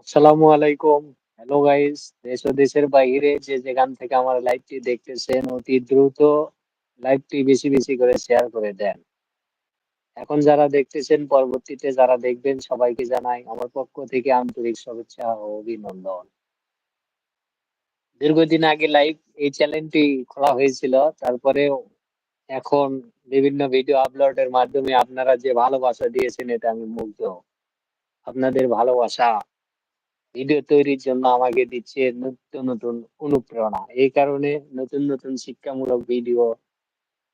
আসসালামু আলাইকুম। Hello guys, দেশ ও দেশের বাইরে যে যেখান থেকে আমার লাইভটি দেখতেছেন অতি দ্রুত লাইভটি বেশি, বেশি করে শেয়ার করে দেন। এখন যারা দেখতেছেন পরবর্তীতে যারা দেখবেন সবাইকে জানাই আমার পক্ষ থেকে আন্তরিক শুভেচ্ছা ও অভিনন্দন। দীর্ঘদিন আগে লাইভ এই চ্যানেলটি খোলা হয়েছিল। তারপরেও এখন বিভিন্ন ভিডিও আপলোডের মাধ্যমে আপনারা যে ভালোবাসা দিয়েছেন এটা আমি মুগ্ধ। আপনাদের ভালোবাসা ভিডিও তৈরির জন্য আমাকে দিচ্ছে নিত্য নতুন অনুপ্রেরণা। এই কারণে নতুন, নতুন শিক্ষামূলক ভিডিও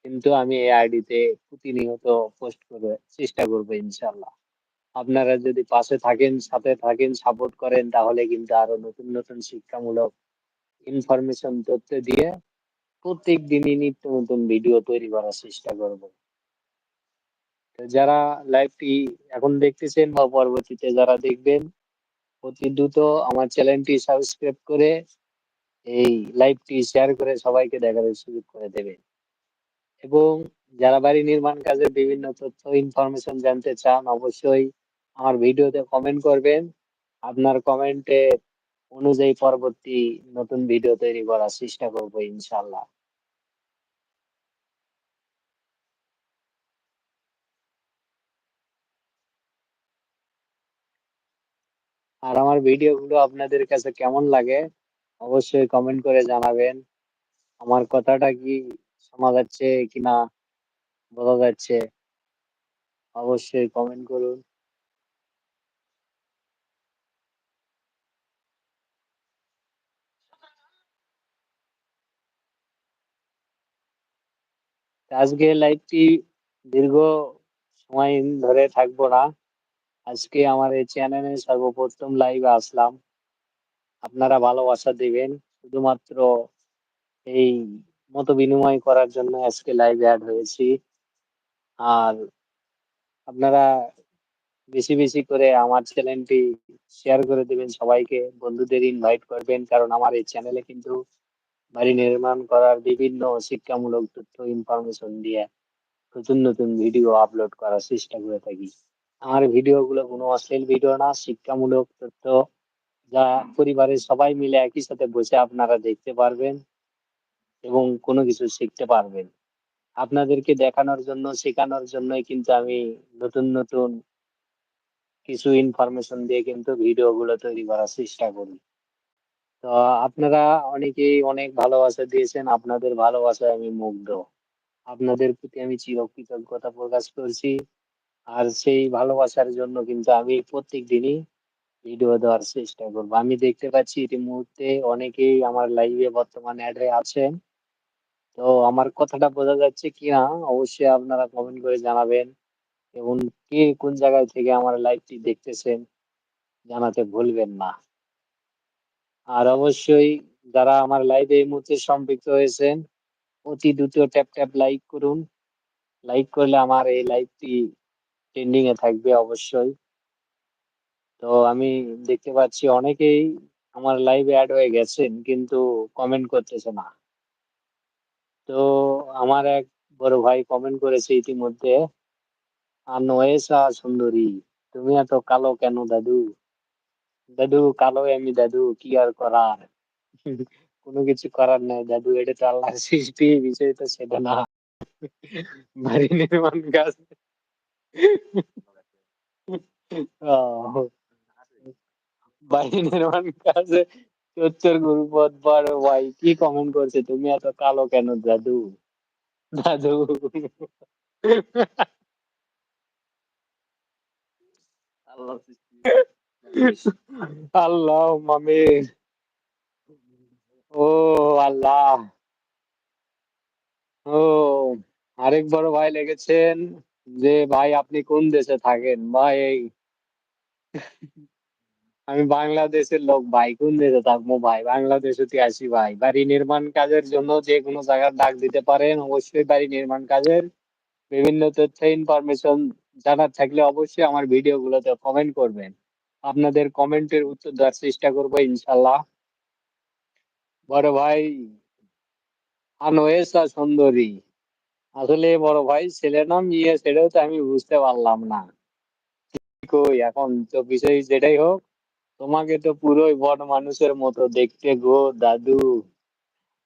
কিন্তু আমি এই আইডিতে প্রতিনিয়ত পোস্ট করার চেষ্টা করব ইনশাআল্লাহ। আপনারা যদি পাশে থাকেন, সাথে থাকেন, সাপোর্ট করেন তাহলে কিন্তু আরও নতুন, নতুন শিক্ষামূলক ইনফরমেশন তথ্য দিয়ে প্রত্যেক দিনই নিত্য নতুন ভিডিও তৈরি করার চেষ্টা করব। যারা লাইভটি এখন দেখতেছেন বা পরবর্তীতে যারা দেখবেন অতি দ্রুত আমার চ্যানেলটি সাবস্ক্রাইব করে এই লাইভটি শেয়ার করে সবাইকে দেখার সুযোগ করে দেবেন এবং যারা বাড়ি নির্মাণ কাজের বিভিন্ন তথ্য ইনফরমেশন জানতে চান, অবশ্যই আমার ভিডিওতে কমেন্ট করবেন। আপনার কমেন্টে অনুযায়ী পরবর্তী নতুন ভিডিও তৈরি করার চেষ্টা করব ইনশাল্লাহ আর আমার ভিডিওগুলো আপনাদের কাছে কেমন লাগে, অবশ্যই কমেন্ট করে জানাবেন। আমার কথাটা কি শোনা যাচ্ছে কিনা বোঝা যাচ্ছে। অবশ্যই কমেন্ট করুন। আজকে লাইভটি দীর্ঘ সময় ধরে থাকব না। আজকে আমার এই চ্যানেলে সর্বপ্রথম লাইভে আসলাম। আপনারা ভালোবাসা দিবেন। শুধুমাত্র এই মত বিনিময় করার জন্য আজকে লাইভে অ্যাড হয়েছি। আর আপনারা বেশি বেশি করে আমার চ্যানেলটি শেয়ার করে দিবেন, সবাইকে বন্ধুদের ইনভাইট করবেন। কারণ আমার এই চ্যানেলে কিন্তু বাড়ি নির্মাণ করার বিভিন্ন শিক্ষামূলক তথ্য ইনফরমেশন দিয়ে নতুন নতুন ভিডিও আপলোড করার চেষ্টা করে থাকি। আমার ভিডিও গুলো কোনো অশ্লীল ভিডিও না, শিক্ষামূলক তথ্য যা পরিবারের সবাই মিলে একই সাথে বসে আপনারা দেখতে পারবেন এবং কোনো কিছু শিখতে পারবেন। আপনাদেরকে দেখানোর জন্য, শেখানোর জন্যই কিন্তু আমি নতুন নতুন কিছু ইনফরমেশন দিয়ে কিন্তু ভিডিও গুলো তৈরি করার চেষ্টা করি। তো আপনারা অনেকেই অনেক ভালোবাসা দিয়েছেন, আপনাদের ভালোবাসায় আমি মুগ্ধ। আপনাদের প্রতি আমি চিরকৃতজ্ঞতা প্রকাশ করছি। আর সেই ভালোবাসার জন্য কিন্তু আমি প্রত্যেক দিনই ভিডিও দেওয়ার চেষ্টা করব। আমি দেখতে পাচ্ছি এই মুহূর্তে অনেকেই আমার লাইভে বর্তমানে অ্যাড আছেন। তো আমার কথাটা বোঝা যাচ্ছে কি না অবশ্যই আপনারা কমেন্ট করে জানাবেন এবং কে কোন জায়গায় থেকে আমার লাইভটি দেখতেছেন জানাতে ভুলবেন না। আর অবশ্যই যারা আমার লাইভে এই মুহূর্তে সম্পৃক্ত হয়েছেন, অতি দ্রুত ট্যাপ ট্যাপ লাইক করুন। লাইক করলে আমার এই লাইভটি ট্রেন্ডিং এ থাকবে অবশ্যই। তো আমি দেখতে পাচ্ছি অনেকেই আমার লাইভে অ্যাড হয়ে গেছেন, কিন্তু কমেন্ট করতেছে না। তো আমার এক বড় ভাই কমেন্ট করেছে ইতিমধ্যে আনোয়েসা সুন্দরী, তুমি এত কালো কেন দাদু? দাদু, কালো আমি দাদু, কি আর করার? কোনো কিছু করার নাই দাদু, এটা তো আল্লাহ সৃষ্টি, বিষয় তো সেটা না। বাড়ি নির্মাণ কাজ বাড়ি নির্মাণ কাজে চচ্চর গরু পথ বড় ভাই কি কমেন্ট করছে? তুমি এত কালো কেন দাদু দাদু আল্লাহ মামি। ও আল্লাহ। ও আরেক বড় ভাই লেগেছেন। যে, ভাই, আপনি কোন দেশে থাকেন? ভাই আমি বাংলাদেশের লোক, ভাই, কোন দেশে থাকব? ভাই, বাংলাদেশে আসি ভাই। বাড়ি নির্মাণ কাজের জন্য যে কোনো জায়গার ডাক দিতে পারেন, অবশ্যই বাড়ি নির্মাণ কাজের বিভিন্ন তথ্য ইনফরমেশন জানার থাকলে অবশ্যই আমার ভিডিও গুলোতে কমেন্ট করবেন। আপনাদের কমেন্টের উত্তর দেওয়ার চেষ্টা করব ইনশাল্লাহ বড় ভাই, আনোয়েসা সুন্দরী। আসলে বড় ভাই, ছেলে নাম ইয়ে সেটাও তো আমি বুঝতে পারলাম না। কই, এখন তো বিষয় যেটাই হোক, তোমাকে তো পুরোই বট মানুষের মতো দেখতে গো দাদু।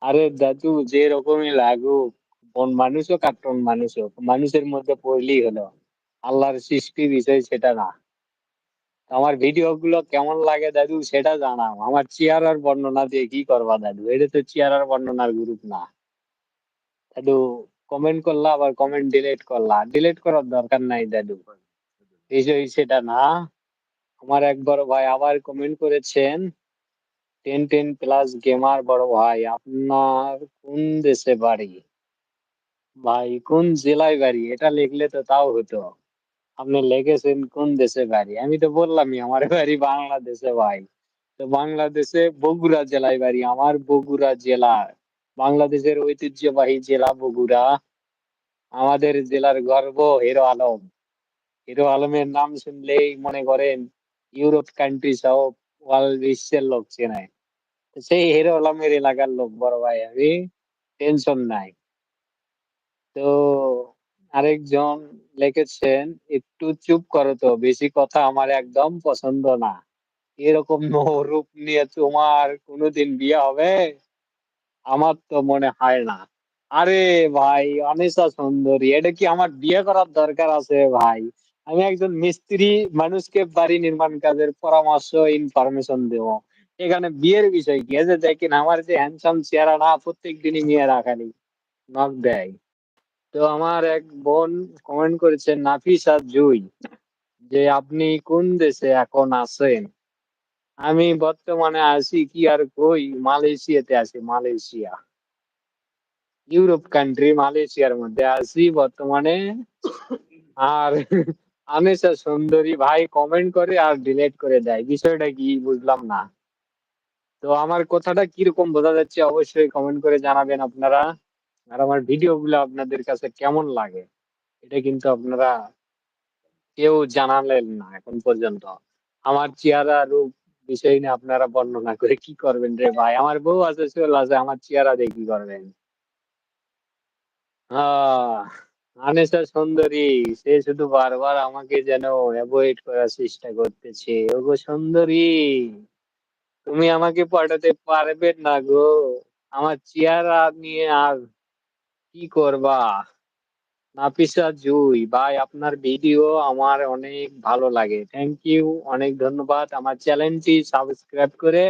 আরে দাদু যে রকমই লাগুক বন মানুষ হোক আর মানুষ হোক মানুষের মধ্যে পড়লেই হলো। আল্লাহর সৃষ্টি বিষয় সেটা না। আমার ভিডিও গুলো কেমন লাগে দাদু, সেটা জানাও। আমার চেহারার বর্ণনা দিয়ে কি করবা দাদু? এটা তো চেহারার বর্ণনার গ্রুপ না। দাদু কমেন্ট করলা, আবার কমেন্ট ডিলিট করলা। ডিলিট করার দরকার নাই দাদু। বিষয় সেটা না। আমার এক বড় ভাই আবার কমেন্ট করেছেন টেন টেন প্লাস গেমার বড় ভাই, আপনার কোন দেশে বাড়ি? ভাই, কোন জেলায় বাড়ি? এটা লিখলে তো তাও হতো। আপনি লিখেছেন কোন দেশে বাড়ি? আমি তো বললামই, আমার বাড়ি বাংলাদেশে ভাই। তো বাংলাদেশে বগুড়া জেলায় বাড়ি, আমার বগুড়া জেলা বাংলাদেশের ঐতিহ্যবাহী জেলা বগুড়া। আমাদের জেলার গর্ব হিরো আলম। হিরো আলমের নাম শুনলেই মনে করেন ইউরোপ কান্ট্রি সহ ওয়ার্ল্ড বিশ্বের লোক চেনে তো সেই হিরো আলমের এলাকার লোক বড় ভাই, আমি টেনশন নাই। তো আরেকজন লিখেছেন, একটু চুপ করো তো, বেশি কথা আমার একদম পছন্দ না। এরকম রূপ নিয়ে তোমার কোনোদিন বিয়ে হবে? আমার তো মনে হয় না। আরে ভাই, অনিশা সুন্দরী, এটা কি আমার বিয়ে করার দরকার আছে ভাই? আমি একজন মিস্ত্রি, মানুষকে বাড়ি নির্মাণ কাজের পরামর্শ ইনফরমেশন দেব। এখানে বিয়ের বিষয় কি? আছে দেখেন, আমার যে হ্যান্ডসাম চেহারা না প্রত্যেক দিনই মেয়েরা নক দেয়। তো আমার এক বোন কমেন্ট করেছে, নাফিসা জুই, যে আপনি কোন দেশে এখন আছেন? আমি বর্তমানে আছি কি আর কই? মালয়েশিয়াতে আছি, মালয়েশিয়া। ইউরোপ কান্ট্রি মালয়েশিয়ার মধ্যে আছি বর্তমানে। আর আনিসা সুন্দরী ভাই কমেন্ট করে আর ডিলিট করে দেয়। বিষয়টা কি বুঝলাম না। তো আমার কথাটা কীরকম বোঝা যাচ্ছে অবশ্যই কমেন্ট করে জানাবেন আপনারা। আর আমার ভিডিও গুলো আপনাদের কাছে কেমন লাগে, এটা কিন্তু আপনারা কেউ জানালেন না এখন পর্যন্ত। আমার চেহারা, রূপ বিষয় নিয়ে আপনারা বর্ণনা করে কি করবেন রে ভাই? আমার বউ আছে চল আছে আমার চেহারা দিয়ে কি করবেন? আনেসা সুন্দরী, সে শুধু বারবার আমাকে যেন অ্যাভয়েড করার চেষ্টা করতেছে। ওগো সুন্দরী, তুমি আমাকে পাঠাতে পারবে না গো। আমার চেহারা নিয়ে আর কি করবা? নাফিসা জুই, ভাই আপনার ভিডিও আমার অনেক ভালো লাগে। থ্যাংক ইউ অনেক ধন্যবাদ। আমার চ্যানেলটি সাবস্ক্রাইব করে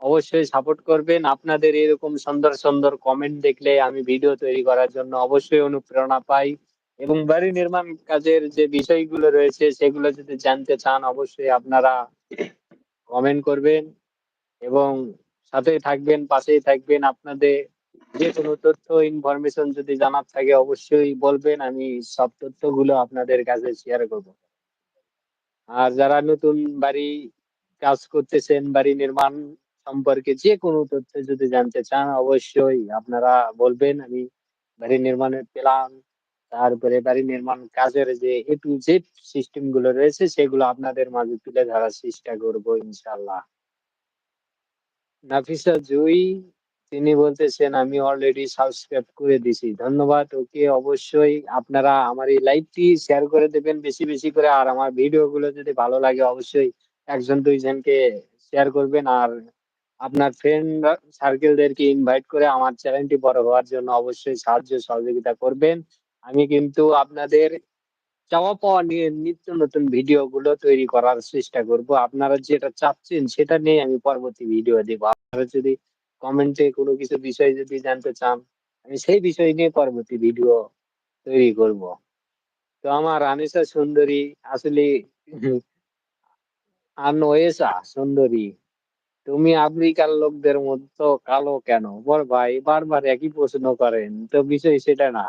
অবশ্যই সাপোর্ট করবেন। আপনাদের এরকম সুন্দর সুন্দর কমেন্ট দেখলে আমি ভিডিও তৈরি করার জন্য অবশ্যই অনুপ্রেরণা পাই। এবং বাড়ি নির্মাণ কাজের যে বিষয়গুলো রয়েছে, সেগুলো যদি জানতে চান, অবশ্যই আপনারা কমেন্ট করবেন। এবং সাথে থাকবেন, পাশেই থাকবেন আপনাদের যে কোনো তথ্য ইনফরমেশন যদি জানার থাকে অবশ্যই বলবেন, আমি সব তথ্যগুলো আপনাদের কাছে শেয়ার করব। আর যারা নতুন বাড়ি কাজ করতেছেন, বাড়ি নির্মাণ সম্পর্কে যে কোনো তথ্য যদি জানতে চান, অবশ্যই আপনারা বলবেন, আমি বাড়ি নির্মাণের প্ল্যান তারপরে বাড়ি নির্মাণ কাজের যে এ টু জেড সিস্টেমগুলো রয়েছে, সেগুলো আপনাদের মাঝে তুলে ধরার চেষ্টা করব ইনশাল্লাহ নাফিসা জুই তিনি বলতেছেন, আমি অলরেডি সাবস্ক্রাইব করে দিছি। ধন্যবাদ। ওকে অবশ্যই আপনারা আমার এই লাইভটি শেয়ার করে দেবেন বেশি বেশি করে। আর আমার ভিডিও গুলো যদি ভালো লাগে, অবশ্যই একজন, দুইজনকে শেয়ার করবেন। আর আপনার ফ্রেন্ড সার্কেলদেরকে ইনভাইট করে আমার চ্যানেলটি বড় হওয়ার জন্য অবশ্যই সাহায্য, সহযোগিতা করবেন। আমি কিন্তু আপনাদের চাওয়া পাওয়া নিয়ে নিত্য নতুন ভিডিও গুলো তৈরি করার চেষ্টা করব। আপনারা যেটা চাচ্ছেন, সেটা নিয়ে আমি পরবর্তী ভিডিও দেব। আপনারা যদি কমেন্টে কোনো কিছু বিষয় যদি জানতে চান, আমি সেই বিষয় নিয়ে পরবর্তী ভিডিও তৈরি করব। তো আমার আনিসা সুন্দরী, আসলে আনোয়েসা সুন্দরী, তুমি আফ্রিকার লোকদের মতো কালো কেন? বল ভাই, বারবার একই প্রশ্ন করেন, তো বিষয় সেটা না।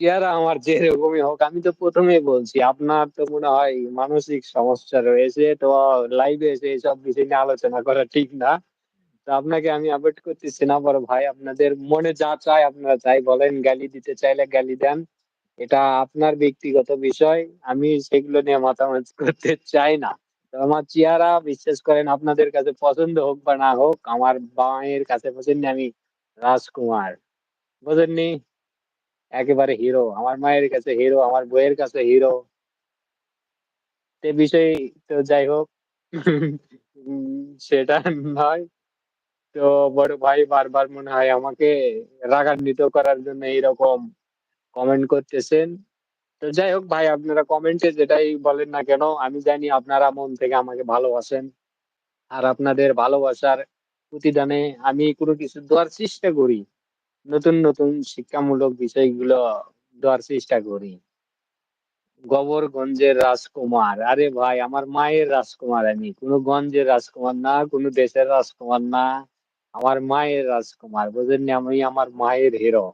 চেহারা আমার যেরকমই হোক, আমি তো প্রথমেই বলছি, আপনার তো মনে হয় মানসিক সমস্যা রয়েছে, তো লাইভে এসে এইসব বিষয় নিয়ে আলোচনা করা ঠিক না। তো আপনাকে আমি অ্যাভয়েড করতেছি না, বড় ভাই। আপনাদের মনে যা চায় আপনারা চাই বলেন, গালি দিতে চাইলে গালি দেন। এটা আপনার ব্যক্তিগত বিষয়, আমি সেগুলো নিয়ে মাতামাতি করতে চাই না। আমার চেহারা, বিশ্বাস করেন, আপনাদের কাছে পছন্দ হোক বা না হোক, আমার মায়ের কাছে পছন্দ, আমি রাজকুমার। বুঝেননি? একেবারে হিরো আমার মায়ের কাছে হিরো আমার বইয়ের কাছে হিরো সে বিষয়ে তো যাই হোক সেটা নয়। তো বড় ভাই বারবার মনে হয় আমাকে রাগান্বিত করার জন্য এইরকম কমেন্ট করতেছেন। তো যাই হোক ভাই আপনারা কমেন্টে যেটাই বলেন না কেন আমি জানি আপনারা মন থেকে আমাকে ভালোবাসেন। আর আপনাদের ভালোবাসার প্রতিদানে আমি কোনো কিছু দেওয়ার চেষ্টা করি। নতুন, নতুন শিক্ষামূলক বিষয়গুলো দেওয়ার চেষ্টা করি। গোবরগঞ্জের রাজকুমার। আরে ভাই আমার মায়ের রাজকুমার আমি। কোনো গঞ্জের রাজকুমার না, কোনো দেশের রাজকুমার না। আমার মায়ের রাজকুমার। বুঝেননি আমি আমার মায়ের হিরো।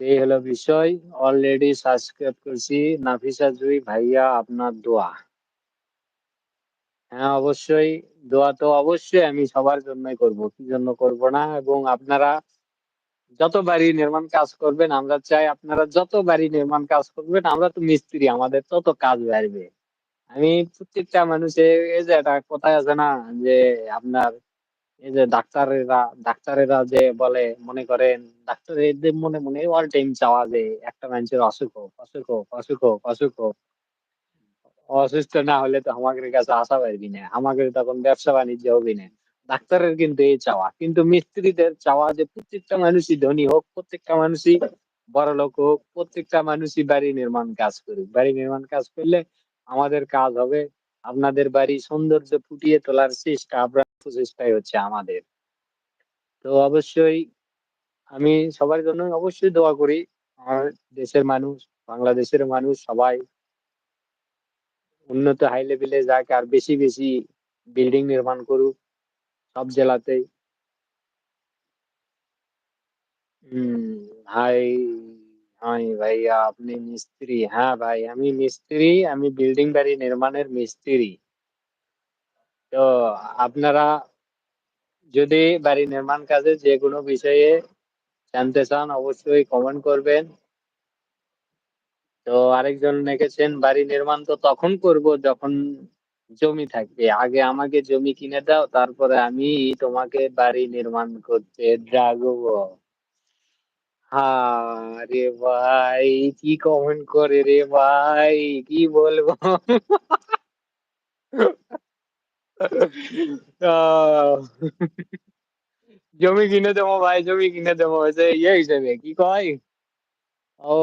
এই হলো বিষয়। অলরেডি সাবস্ক্রাইব করছি। নাফিসা জুই ভাইয়া আপনার দোয়া। হ্যাঁ, অবশ্যই দোয়া তো অবশ্যই আমি সবার জন্যই করব। কি জন্য করব না? এবং আপনারা যত বাড়ি নির্মাণ কাজ করবেন আমরা চাই আপনারা যত বাড়ি নির্মাণ কাজ করবেন আমরা তো মিস্ত্রি আমাদের তত কাজ বাড়বে। আমি প্রত্যেকটা মানুষের এই যে একটা কথায় আছে না যে আপনার এই যে ডাক্তারেরা ডাক্তারেরা যে বলে মনে করেন ডাক্তার এদের মনে, মনে অল টাইম চাওয়া যে একটা মানুষের অসুখ হোক, অসুখ হোক, অসুখ হোক, অসুখ হোক। অসুস্থ না হলে তো আমাদের কাছে আশা পারবি না। আমাদের তখন ব্যবসা-বাণিজ্য হবে না। ডাক্তারের কিন্তু এই চাওয়া। কিন্তু মিস্ত্রিদের চাওয়া যে প্রত্যেকটা মানুষই ধনী হোক, প্রত্যেকটা মানুষই বড়লোক হোক, প্রত্যেকটা মানুষই বাড়ি নির্মাণ কাজ করুক। বাড়ি নির্মাণ কাজ করলে আমাদের কাজ হবে। আপনাদের বাড়ি সৌন্দর্য ফুটিয়ে তোলার চেষ্টা আপ্রাণ প্রচেষ্টাই হচ্ছে আমাদের। তো অবশ্যই আমি সবার জন্য অবশ্যই দোয়া করি। আমার দেশের মানুষ, বাংলাদেশের মানুষ সবাই উন্নত হাই লেভেলে যাক আর বেশি, বেশি বিল্ডিং নির্মাণ করুক সব জেলাতেই। হাই, হাই ভাইয়া আপনি মিস্ত্রি। হ্যাঁ ভাই আমি মিস্ত্রি, আমি বিল্ডিং বাড়ি নির্মাণের মিস্ত্রি। তো আপনারা যদি বাড়ি নির্মাণ কাজে যেকোনো বিষয়ে জানতে চান, অবশ্যই কমেন্ট করবেন। তো আরেকজন লিখেছেন, বাড়ি নির্মাণ তো তখন করব যখন জমি থাকবে। আগে আমাকে জমি কিনে দাও, তারপরে আমি তোমাকে বাড়ি নির্মাণ করতে রাখব। আরে ভাই, কি কমেন্ট করে রে ভাই, কি বলব? জমি কিনে দেবো ভাই, জমি কিনে দেবো ইয়ে হিসেবে, কি কয়? ও,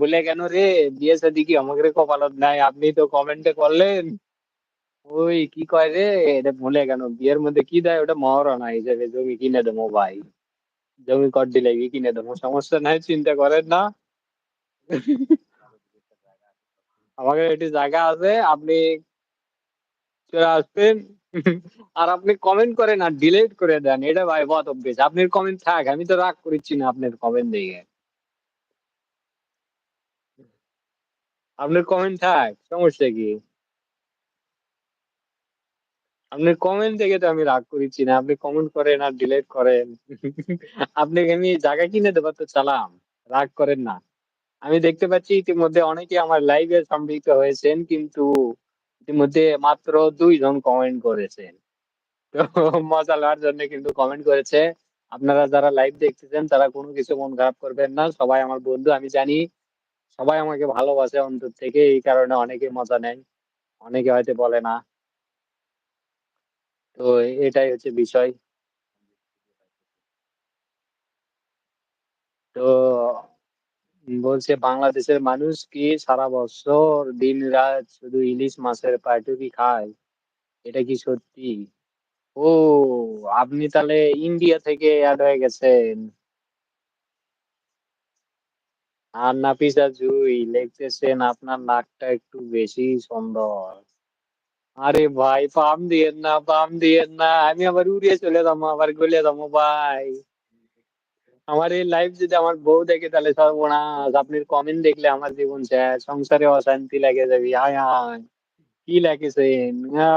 বলে কেন রে বিয়ে শাদী কি আমাদের কপালত নাই আপনি তো কমেন্টে করলেন। ওই, কি কয় রে এটা ভুলে কেন বিয়ের মধ্যে কি দেয় ওটা মহারণা হিসেবে, জমি কিনে দেবো ভাই। জমি কর দিলে কি কিনে দেবো সমস্যা নাই, চিন্তা করেন না। আমাদের একটি জায়গা আছে, আপনি চলে আসবেন আর আপনি কমেন্ট করেন আর ডিলিট করে দেন। এটা ভাই বদ অভ্যাস। আপনার কমেন্ট থাক। আমি তো রাগ করিচ্ছি না আপনার কমেন্ট দেখে। আপনার কমেন্ট থাক। সমস্যা কি? আপনার কমেন্ট দেখে তো আমি রাগ করেছি না। আপনি কমেন্ট করেন আর ডিলেট করেন। আপনাকে আমি জায়গা কিনে দেব তো চালান। রাগ করেন না। আমি দেখতে পাচ্ছি ইতিমধ্যে অনেকে আমার লাইভে সম্পৃক্ত হয়েছেন, কিন্তু ইতিমধ্যে মাত্র ২ জন কমেন্ট করেছেন। তো মজা লওয়ার জন্য কিন্তু কমেন্ট করেছে। আপনারা যারা লাইভ দেখতেছেন, তারা কোনো কিছু মন খারাপ করবেন না। সবাই আমার বন্ধু, আমি জানি। সবাই আমাকে ভালোবাসে অন্তর থেকে, এই কারণে অনেকে মজা নেয়। অনেকে হয়তো বলে না। তো এটাই হচ্ছে বিষয়। তো বলছে বাংলাদেশের মানুষ কি সারা বছর দিন-রাত শুধু ইলিশ মাছের পাটুরি খায়? এটা কি সত্যি? ও আপনি তাহলে ইন্ডিয়া থেকে এড হয়ে গেছেন। আর নাফিসা জুই লিখতেছেন আপনার নাকটা একটু বেশি সুন্দর। আরে ভাই পাম দিয়েন না, পাম দিয়েন না। আমি আবার উড়িয়ে চলে যাব, আবার গলে যাব ভাই। আমার এই লাইভ যদি আমার বউ দেখে তাহলে সর্বনাশ। আপনার কমেন্ট দেখলে আমার জীবন শেষ। সংসারে অশান্তি লেগে যাবে। হায়, হায়! কি? আ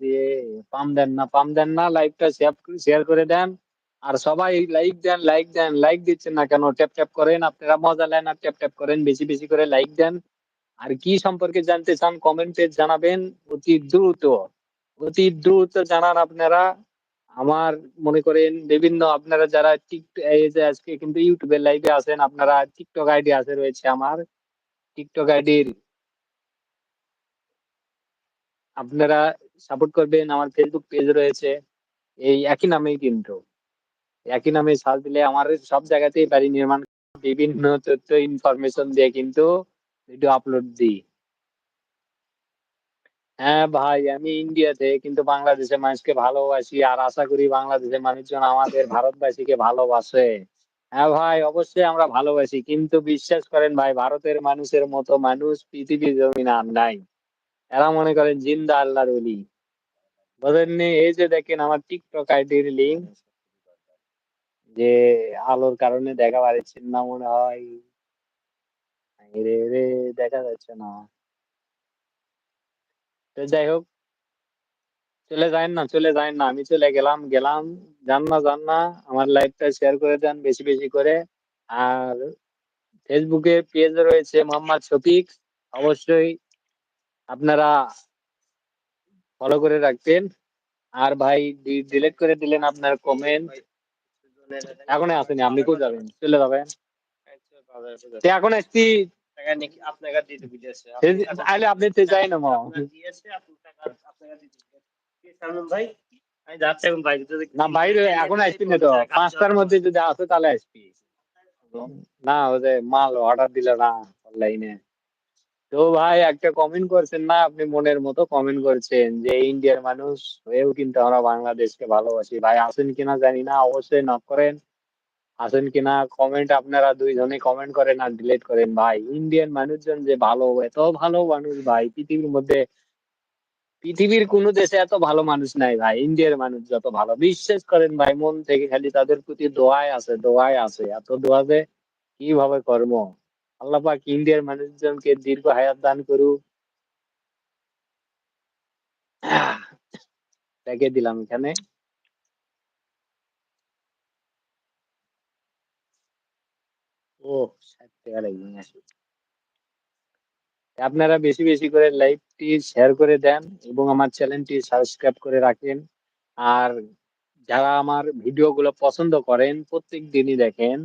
দিয়ে পাম দেন না, পাম দেন না। লাইভটা শেয়ার শেয়ার করে দেন। আর সবাই লাইক দেন, লাইক দেন। লাইক দিচ্ছেন না কেন? ট্যাপ, ট্যাপ করেন। আপনারা মজা নেন আর ট্যাপ, ট্যাপ করেন। বেশি, বেশি করে লাইক দেন। আর কি সম্পর্কে জানতে চান কমেন্টে জানাবেন অতি দ্রুত। অতি দ্রুত জানান আপনারা। আমার মনে করেন বিভিন্ন আপনারা যারা টিক এই যে আজকে কিন্তু এর লাইভে আছেন, আপনারা টিকটক আইডি আছে রয়েছে আমার। টিকটক আইডির আপনারা সাপোর্ট করবেন, আমার ফেসবুক পেজ রয়েছে। এই একই নামেই কিন্তু। একই নামে সার্চ দিলে আমার সব জায়গাতেই বাড়ি নির্মাণ, বিভিন্ন তথ্য ইনফরমেশন দিয়ে কিন্তু ভিডিও আপলোড দিই। হ্যাঁ ভাই, আমি ইন্ডিয়াতে, কিন্তু বাংলাদেশের মানুষকে ভালোবাসি আর আশা করি বাংলাদেশের মানুষজন আমাদের ভারতবাসীকে ভালোবাসে। হ্যাঁ ভাই, অবশ্যই আমরা ভালোবাসি, কিন্তু বিশ্বাস করেন ভাই, ভারতের মানুষের মতো মানুষ পৃথিবীর জমিন আর নাই। এরা মনে করেন জিন্দা আল্লাহর অলি বোঝেননি? এই যে দেখেন আমার টিকটক আইডির লিঙ্ক যে আলোর কারণে দেখা পাচ্ছেন না মনে হয়। রে রে, দেখা যাচ্ছে না। তো যাই হোক চলে যায় না চলে যায় না আমি চলে গেলাম গেলাম যান না যান না আমার লাইভটা শেয়ার করে দেন বেশি বেশি করে। আর ফেসবুকে পেজ রয়েছে মোহাম্মদ শফিক অবশ্যই আপনারা ফলো করে রাখবেন। আর ভাই ডিলিট করে দিলেন আপনার কমেন্ট এখন আসেনি আপনি কোথায় যাবেন? চলে যাবেন। এখন আসছি আইলে আপনি তো যাই না না বাইরে এখন আসবি না তো। পাঁচটার মধ্যে যদি আসে তাহলে আসবি। না ওই যে মাল অর্ডার দিল না অনলাইনে তো ভাই একটা কমেন্ট করছেন না? আপনি মনের মতো কমেন্ট করছেন যে ইন্ডিয়ার মানুষ হয়েও কিন্তু আমরা বাংলাদেশকে ভালোবাসি। ভাই আসেন কিনা জানি না। অবশ্যই নক করেন। আসেন কিনা কমেন্ট আপনারা দুইজনে কমেন্ট করেন আর ডিলিট করেন। ভাই ইন্ডিয়ান মানুষজন যে ভালো, এত ভালো মানুষ ভাই, পৃথিবীর মধ্যে, পৃথিবীর কোনো দেশে এত ভালো মানুষ নাই ভাই ইন্ডিয়ার মানুষ যত ভালো। বিশ্বাস করেন ভাই, মন থেকে খালি তাদের প্রতি দোয়াই আছে দোয়াই আছে। এত দোয়া দোয়াতে কীভাবে কর্ম আল্লাহ পাক ইন্ডিয়ার মানুষজনকে দীর্ঘ হায়াত দান করুক। রেখে দিলাম এখানে। ও। আপনারা বেশি বেশি করে লাইভটি শেয়ার করে দেন এবং আমার চ্যানেলটি সাবস্ক্রাইব করে রাখেন। আর যারা আমার ভিডিওগুলো পছন্দ করেন প্রত্যেক দিনই দেখেন,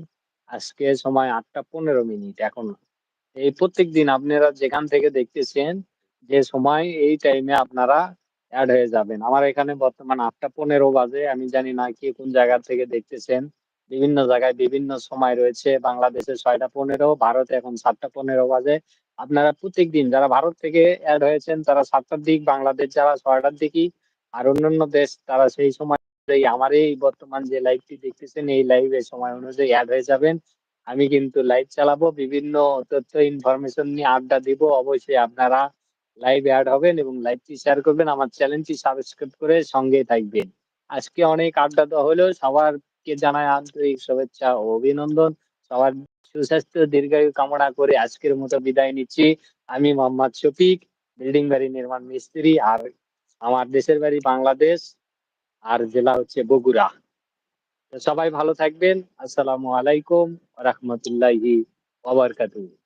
আজকে সময় আটটা পনেরো মিনিট এখন। এই প্রত্যেক দিন আপনারা যেখান থেকে দেখতেছেন, যে সময়, এই টাইমে আপনারা অ্যাড হয়ে যাবেন। আমার এখানে বর্তমান আটটা পনেরো বাজে, আমি জানি না কে কোন জায়গা থেকে দেখতেছেন। বিভিন্ন জায়গায় বিভিন্ন সময় রয়েছে। বাংলাদেশে ছয়টা পনেরো, ভারতে এখন সাতটা পনেরো বাজে। আপনারা প্রত্যেক দিন যারা ভারত থেকে অ্যাড হয়েছেন, তারা সাতটার দিক, বাংলাদেশ যারা ছয়টার দিকই, আর অন্যান্য দেশ তারা সেই সময় আমার এই বর্তমান যে লাইভটি দেখতেছেন, এই লাইভে সময় অনুযায়ী অ্যাড হয়ে যাবেন। আমি কিন্তু লাইভ চালাবো, বিভিন্ন তথ্য ইনফরমেশন নিয়ে আড্ডা দিব। অবশ্যই আপনারা লাইভ অ্যাড হবেন এবং লাইভটি শেয়ার করবেন। আমার চ্যানেলটি সাবস্ক্রাইব করে সঙ্গে থাকবেন। আজকে অনেক আড্ডা দেওয়া হলো। সবারকে জানাই আন্তরিক শুভেচ্ছা ও অভিনন্দন। সবার সুস্বাস্থ্য, দীর্ঘায়ু কামনা করে আজকের মতো বিদায় নিচ্ছি। আমি মোহাম্মদ শফিক, বিল্ডিং বাড়ি নির্মাণ মিস্ত্রি, আর আমার দেশের বাড়ি বাংলাদেশ, আর জেলা হচ্ছে বগুড়া। সবাই ভালো থাকবেন। আসসালামু আলাইকুম রহমতুল্লাহি ওয়াবারকাতুহু